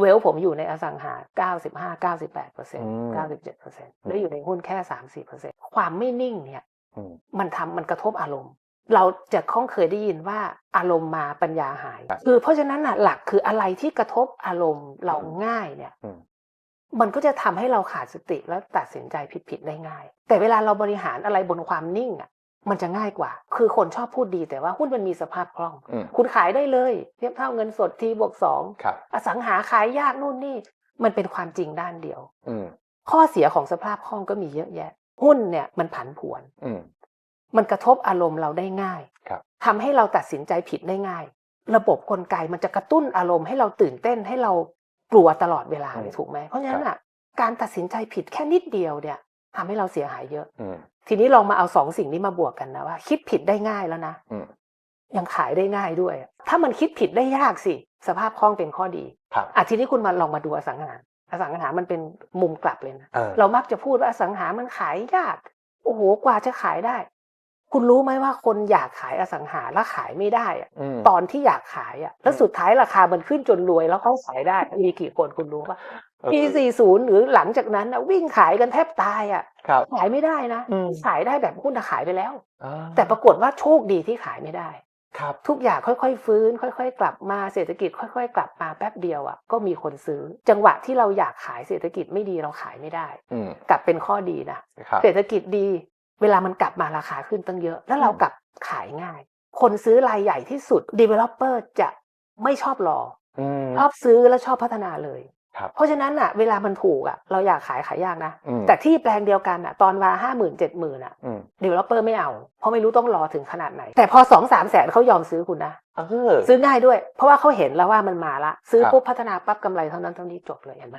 เวลผมอยู่ในอสังหา 95 98เปอร์เซ็นต์อืม97เปอร์เซ็นต์แล้วอยู่ในหุ้นแค่ 3 4เปอร์เซ็นต์ความไม่นิ่งเนี่ยอืมมันทำมันกระทบอารมณ์ เราจะค้องเคยได้ยินว่าอารมณ์มาปัญญาหายครับคือเพราะฉะนั้นน่ะหลักคืออะไรที่กระทบอารมณ์เราอืมง่ายเนี่ยอืมมันก็จะทำให้เราขาดสติแล้วตัดสินใจผิดๆได้ง่าย แต่เวลาเราบริหารอะไรบนความนิ่งอะ มันจะง่ายกว่า คือคนชอบพูดดีแต่ว่าหุ้นมันมีสภาพคล่องอืมคุณขายได้เลย เทียบเท่าเงินสดทีบวกสองครับอสังหาขายยากนู่นนี่ มันเป็นความจริงด้านเดียวอืมข้อเสียของสภาพคล่องก็มีเยอะแยะ หุ้นเนี่ยมันผันผวนอืมมันกระทบอารมณ์เราได้ง่ายครับทำให้เราตัดสินใจผิดได้ง่าย ระบบกลไกมันจะกระตุ้นอารมณ์ให้เราตื่นเต้นให้เรากลัวตลอดเวลาเลยถูกไหมเพราะฉะนั้นอะการตัดสินใจผิดแค่นิดเดียวเนี่ย ทำให้เราเสียหายเยอะอืมทีนี้ลองมาเอาสองสิ่งนี้มาบวกกันนะว่า คิดผิดได้ง่ายแล้วนะอืมยังขายได้ง่ายด้วย ถ้ามันคิดผิดได้ยากสิ สภาพคล่องเป็นข้อดีครับอะทีนี้คุณมาลองมาดูอสังหาอสังหามันเป็นมุมกลับเลยนะเออเรามักจะพูดว่าอสังหามันขายยาก โอ้โหกว่าจะขายได้ คุณรู้ไหมว่าคนอยากขายอสังหาแล้วขายไม่ได้อะอืมตอนที่อยากขายอะ แล้วสุดท้ายราคามันขึ้นจนรวยแล้วเขาขายได้ มีกี่คนคุณรู้ป่ะเออปี40 หรือหลังจากนั้นนะวิ่งขายกันแทบตายอะครับขายไม่ได้นะอืมขายได้แบบหุ้นอะขายไปแล้วอ่าแต่ปรากฏว่าโชคดีที่ขายไม่ได้ครับทุกอย่างค่อยๆ ฟื้น ค่อย ๆ กลับมาเศรษฐกิจค่อย ๆ กลับมาแป๊บเดียวอะก็มีคนซื้อ จังหวะที่เราอยากขายเศรษฐกิจไม่ดีเราขายไม่ได้อืมกลับเป็นข้อดีนะครับเศรษฐกิจดี เวลามันกลับมาราคาขึ้นตั้งเยอะ แล้วเรากลับขายง่าย คนซื้อรายใหญ่ที่สุด developer จะไม่ชอบรออืมชอบซื้อแล้วชอบพัฒนาเลยครับเพราะฉะนั้นอะ เวลามันถูกอะ เราอยากขายขายยากนะอืมแต่ที่แปลงเดียวกันอะ ตอนวาห้าหมื่นเจ็ดหมื่นอะอืม developer ไม่เอา เพราะไม่รู้ต้องรอถึงขนาดไหน แต่พอสองสามแสนเขายอมซื้อคุณนะเออซื้อง่ายด้วย เพราะว่าเขาเห็นแล้วว่ามันมาละ ซื้อครับปุ๊บพัฒนาปั๊บกำไรเท่านั้นเท่านี้จบเลยเห็นไหม